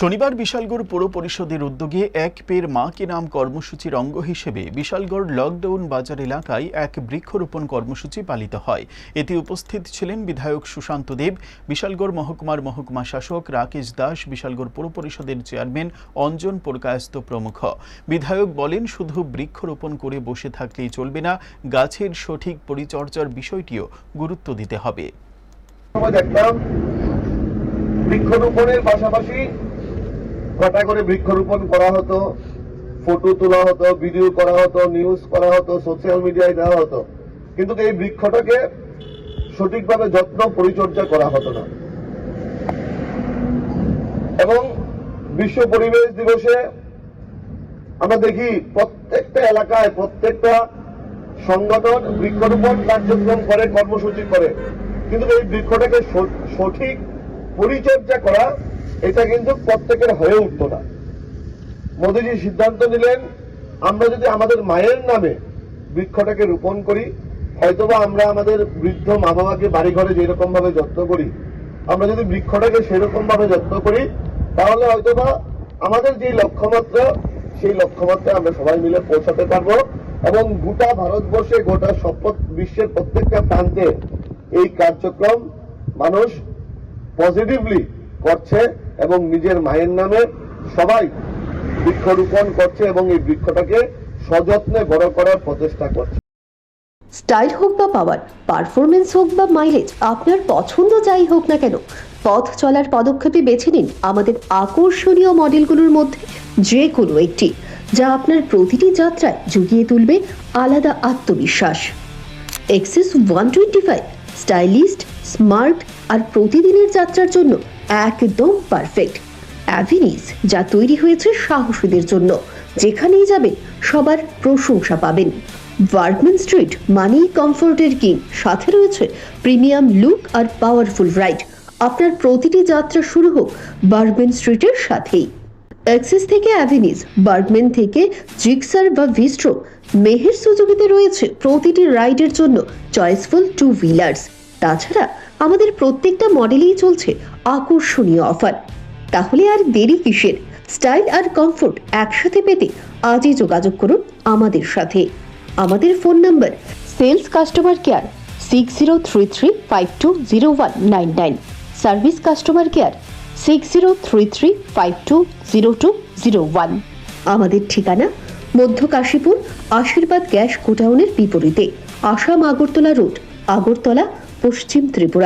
শনিবার বিশালগড় পৌর পরিষদের উদ্যোগে এক পের মা কে নাম কর্মসূচির অঙ্গ হিসেবে বিশালগড় লকডাউন বাজার এলাকায় এক বৃক্ষরোপণ কর্মসূচি পালিত হয়। এতে উপস্থিত ছিলেন বিধায়ক সুশান্ত দেব, বিশালগড় মহকুমার মহকুমা শাসক রাকেশ দাস, বিশালগড় পৌর পরিষদের চেয়ারম্যান অঞ্জন পুরকায়স্ত প্রমুখ। বিধায়ক বলেন, শুধু বৃক্ষরোপণ করে বসে থাকলেই চলবে না, গাছের সঠিক পরিচর্যার বিষয়টিও গুরুত্ব দিতে হবে। বৃক্ষরোপণের পাশাপাশি কটা করে বৃক্ষরোপণ করা হতো ফটো তোলা হতো ভিডিও করা হতো নিউজ করা হতো সোশ্যাল মিডিয়ায় দেওয়া হতো। কিন্তু এই বৃক্ষটাকে সঠিকভাবে যত্ন পরিচর্যা করা হতো না। এবং বিশ্ব পরিবেশ দিবসে আমরা দেখি প্রত্যেকটা এলাকায় প্রত্যেকটা সংগঠন বৃক্ষরোপণ কার্যক্রম করে, কর্মসূচি করে। কিন্তু এই বৃক্ষটাকে সঠিক পরিচর্যা করা এটা কিন্তু প্রত্যেকের হয়ে উঠতো না। মোদীজি সিদ্ধান্ত নিলেন, আমরা যদি আমাদের মায়ের নামে বৃক্ষটাকে রোপণ করি, হয়তোবা আমরা আমাদের বৃদ্ধ মা বাবাকে বাড়ি ঘরে যেরকম ভাবে যত্ন করি, আমরা যদি বৃক্ষটাকে সেরকম ভাবে যত্ন করি, তাহলে হয়তোবা আমাদের যে লক্ষ্যমাত্রা, সেই লক্ষ্যমাত্রায় আমরা সবাই মিলে পৌঁছাতে পারব এবং গোটা ভারতবর্ষে, গোটা শপথ বিশ্বের প্রত্যেকটা প্রান্তে এই কার্যক্রম মানুষ পজিটিভলি করছে এবং নিজের মায়ের নামে সবাই বৃক্ষরোপণ করছে এবং এই বৃক্ষটাকে সযত্নে বড় করার প্রচেষ্টা করছে। স্টাইল হোক বা পাওয়ার পারফরমেন্স হোক বা মাইলেজ, আপনার পছন্দ যাই হোক না কেন, পথ চলার পদক্ষেপে বেছে নিন আমাদের আকর্ষণীয় মডেলগুলোর মধ্যে যে কোনো একটি, যা আপনার প্রতিটি যাত্রায় জুগিয়ে তুলবে আলাদা আত্মবিশ্বাস। Access one twenty five stylish smart আর প্রতিদিনের যাত্রার জন্য একদম পারফেক্ট অ্যাভিনিস, যা তৈরি হয়েছে সাহসীদের জন্য, যেখানেই যাবে সবার প্রশংসা পাবেন। ওয়ার্কম্যান স্ট্রিট মানি কমফোর্টের কিং সাথে রয়েছে প্রিমিয়াম লুক আর পাওয়ারফুল রাইড আপনার প্রতিটি যাত্রা শুরু হোক বার্গম্যান স্ট্রিটের সাথেই। অ্যাক্সিস থেকে অ্যাভিনিস বার্গম্যান থেকে জিক্সার বা ভিস্ট্রো মেহের সুযোগিতে রয়েছে প্রতিটি রাইডের জন্য চয়েসফুল টু হুইলার্স তাছাড়া আমাদের প্রত্যেকটা মডেলেই চলছে আকর্ষণীয় অফার। তাহলে আর দেরি কিসের? স্টাইল আর কমফোর্ট একসাথে পেতে আজই যোগাযোগ করুন আমাদের সাথে। আমাদের phone number sales customer care six zero three three five two zero one nine nine. Service customer care six zero three three five two zero two zero one. আমাদের ঠিকানা মধ্য কাশীপুর আশীর্বাদ গ্যাস গোডাউনের বিপরীতে আসাম আগরতলা রোড, আগরতলা, পশ্চিম ত্রিপুরা।